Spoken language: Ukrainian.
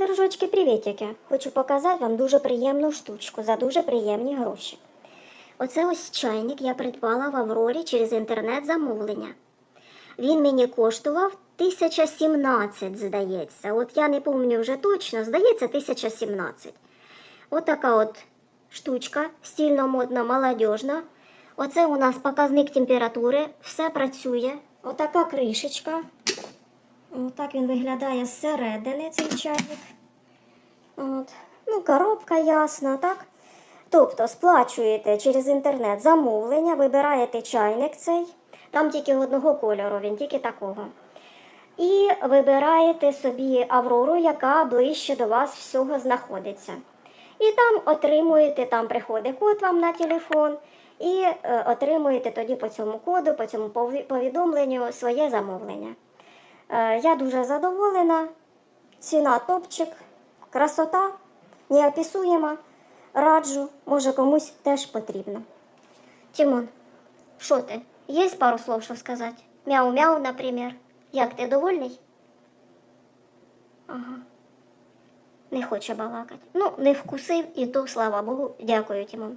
Дружочки, привітики! Хочу показати вам дуже приємну штучку за дуже приємні гроші. Оце ось чайник я придбала в Аврорі через інтернет-замовлення. Він мені коштував 1017, здається. От я не пам'ятаю вже точно, здається, 1017. Отака от штучка, стільно модна, молодіжна. Оце у нас показник температури, все працює. Отака кришечка. Отак він виглядає зсередини цей чайник. От. Ну, коробка ясна, так? Тобто сплачуєте через інтернет замовлення, вибираєте чайник цей, там тільки одного кольору, він тільки такого. І вибираєте собі Аврору, яка ближче до вас всього знаходиться. І там отримуєте, там приходить код вам на телефон, і е, отримуєте тоді по цьому коду, по цьому повідомленню своє замовлення. Е, я дуже задоволена. Ціна топчик, красота неописуєма. Раджу, може комусь теж потрібно. Тимон, що ти? Є пару слов, що сказати? Мяу-мяу, наприклад. Як ти довольний? Ага. Не хоче балакати. Ну, не вкусив, і то, слава Богу, дякую, Тимон.